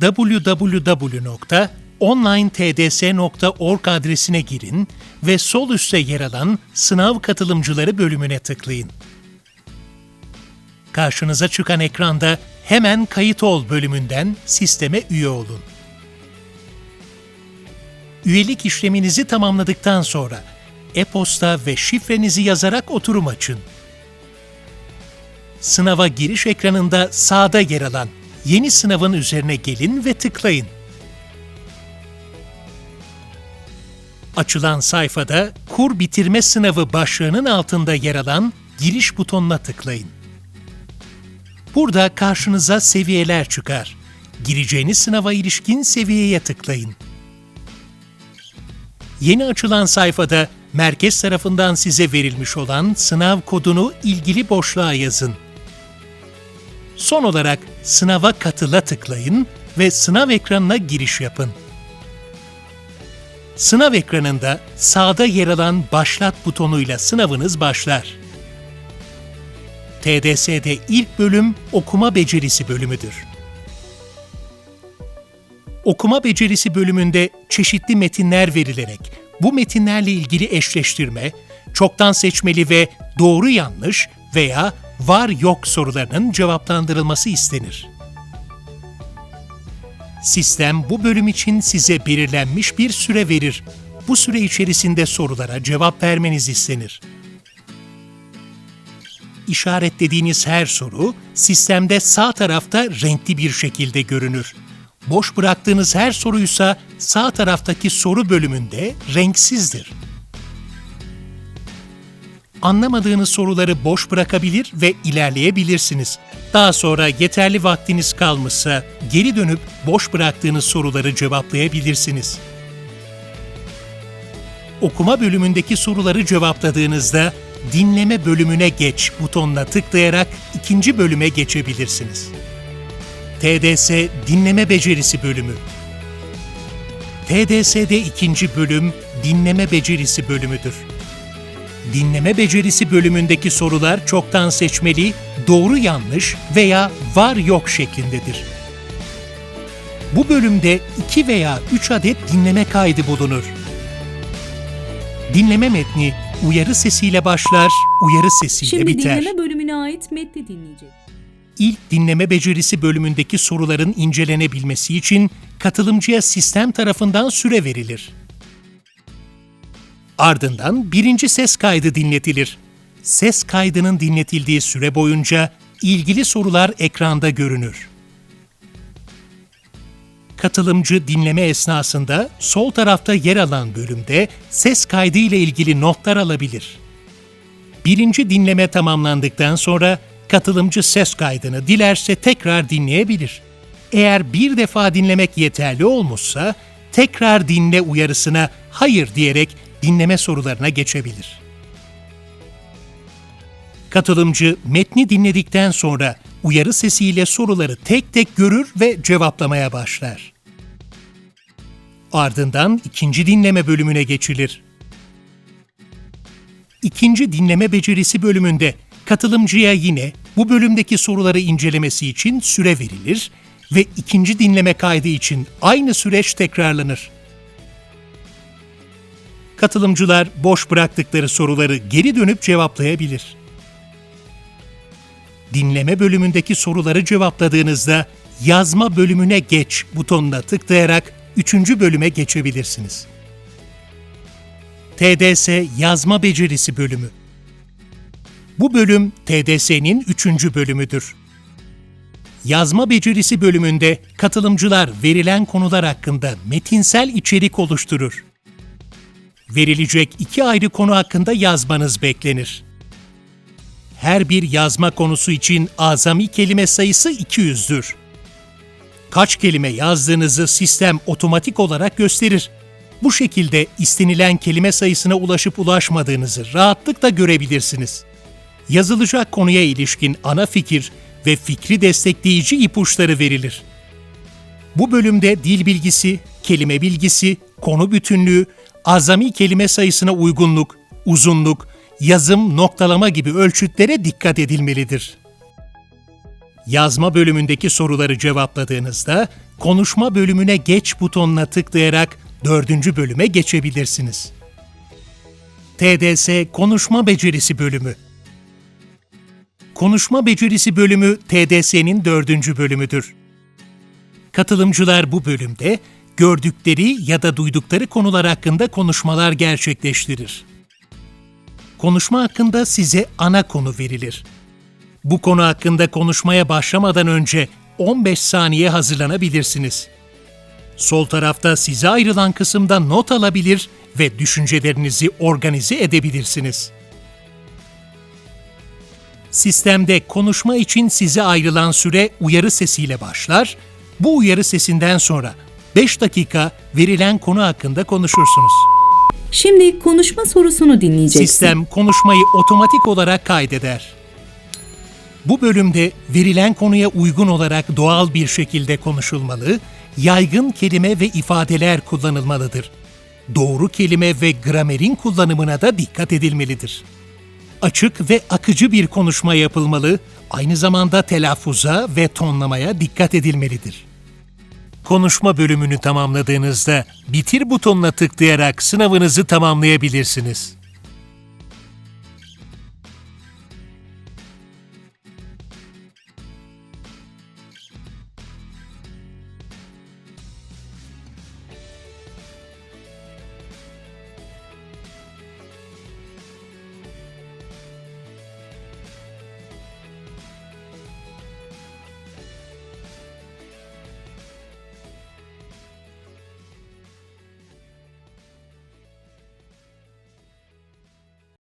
www.onlinetds.org adresine girin ve sol üstte yer alan Sınav Katılımcıları bölümüne tıklayın. Karşınıza çıkan ekranda hemen Kayıt ol bölümünden sisteme üye olun. Üyelik işleminizi tamamladıktan sonra e-posta ve şifrenizi yazarak oturum açın. Sınava giriş ekranında sağda yer alan Yeni sınavın üzerine gelin ve tıklayın. Açılan sayfada Kur Bitirme Sınavı başlığının altında yer alan Giriş butonuna tıklayın. Burada karşınıza seviyeler çıkar. Gireceğiniz sınava ilişkin seviyeye tıklayın. Yeni açılan sayfada merkez tarafından size verilmiş olan sınav kodunu ilgili boşluğa yazın. Son olarak sınava katıla tıklayın ve sınav ekranına giriş yapın. Sınav ekranında sağda yer alan Başlat butonuyla sınavınız başlar. TDS'de ilk bölüm okuma becerisi bölümüdür. Okuma becerisi bölümünde çeşitli metinler verilerek bu metinlerle ilgili eşleştirme, çoktan seçmeli ve doğru yanlış veya var yok sorularının cevaplandırılması istenir. Sistem bu bölüm için size belirlenmiş bir süre verir. Bu süre içerisinde sorulara cevap vermeniz istenir. İşaretlediğiniz her soru sistemde sağ tarafta renkli bir şekilde görünür. Boş bıraktığınız her soruysa sağ taraftaki soru bölümünde renksizdir. Anlamadığınız soruları boş bırakabilir ve ilerleyebilirsiniz. Daha sonra yeterli vaktiniz kalmışsa geri dönüp boş bıraktığınız soruları cevaplayabilirsiniz. Okuma bölümündeki soruları cevapladığınızda dinleme bölümüne geç butonuna tıklayarak ikinci bölüme geçebilirsiniz. TDS Dinleme Becerisi Bölümü TDS'de ikinci bölüm Dinleme Becerisi bölümüdür. Dinleme Becerisi bölümündeki sorular çoktan seçmeli, doğru yanlış veya var yok şeklindedir. Bu bölümde 2 veya 3 adet dinleme kaydı bulunur. Dinleme metni uyarı sesiyle başlar, uyarı sesiyle Şimdi biter. dinleme bölümüne ait metni dinleyeceğiz. İlk dinleme becerisi bölümündeki soruların incelenebilmesi için katılımcıya sistem tarafından süre verilir. Ardından birinci ses kaydı dinletilir. Ses kaydının dinletildiği süre boyunca ilgili sorular ekranda görünür. Katılımcı dinleme esnasında sol tarafta yer alan bölümde ses kaydı ile ilgili notlar alabilir. Birinci dinleme tamamlandıktan sonra katılımcı ses kaydını dilerse tekrar dinleyebilir. Eğer bir defa dinlemek yeterli olmuşsa tekrar dinle uyarısına hayır diyerek dinleme sorularına geçebilir. Katılımcı metni dinledikten sonra uyarı sesiyle soruları tek tek görür ve cevaplamaya başlar. Ardından ikinci dinleme bölümüne geçilir. İkinci dinleme becerisi bölümünde katılımcıya yine bu bölümdeki soruları incelemesi için süre verilir ve ikinci dinleme kaydı için aynı süreç tekrarlanır. Katılımcılar boş bıraktıkları soruları geri dönüp cevaplayabilir. Dinleme bölümündeki soruları cevapladığınızda yazma bölümüne geç butonuna tıklayarak 3. bölüme geçebilirsiniz. TDS Yazma Becerisi Bölümü Bu bölüm TDS'nin 3. bölümüdür. Yazma becerisi bölümünde katılımcılar verilen konular hakkında metinsel içerik oluşturur. Verilecek iki ayrı konu hakkında yazmanız beklenir. Her bir yazma konusu için azami kelime sayısı 200'dür. Kaç kelime yazdığınızı sistem otomatik olarak gösterir. Bu şekilde istenilen kelime sayısına ulaşıp ulaşmadığınızı rahatlıkla görebilirsiniz. Yazılacak konuya ilişkin ana fikir ve fikri destekleyici ipuçları verilir. Bu bölümde dil bilgisi, kelime bilgisi, konu bütünlüğü, azami kelime sayısına uygunluk, uzunluk, yazım, noktalama gibi ölçütlere dikkat edilmelidir. Yazma bölümündeki soruları cevapladığınızda konuşma bölümüne geç butonuna tıklayarak dördüncü bölüme geçebilirsiniz. TDS Konuşma Becerisi Bölümü Konuşma Becerisi Bölümü TDS'nin dördüncü bölümüdür. Katılımcılar bu bölümde gördükleri ya da duydukları konular hakkında konuşmalar gerçekleştirir. Konuşma hakkında size ana konu verilir. Bu konu hakkında konuşmaya başlamadan önce 15 saniye hazırlanabilirsiniz. Sol tarafta size ayrılan kısımda not alabilir ve düşüncelerinizi organize edebilirsiniz. Sistemde konuşma için size ayrılan süre uyarı sesiyle başlar. Bu uyarı sesinden sonra 5 dakika verilen konu hakkında konuşursunuz. Şimdi konuşma sorusunu dinleyeceksin. Sistem konuşmayı otomatik olarak kaydeder. Bu bölümde verilen konuya uygun olarak doğal bir şekilde konuşulmalı, yaygın kelime ve ifadeler kullanılmalıdır. Doğru kelime ve gramerin kullanımına da dikkat edilmelidir. Açık ve akıcı bir konuşma yapılmalı, aynı zamanda telaffuza ve tonlamaya dikkat edilmelidir. Konuşma bölümünü tamamladığınızda bitir butonuna tıklayarak sınavınızı tamamlayabilirsiniz.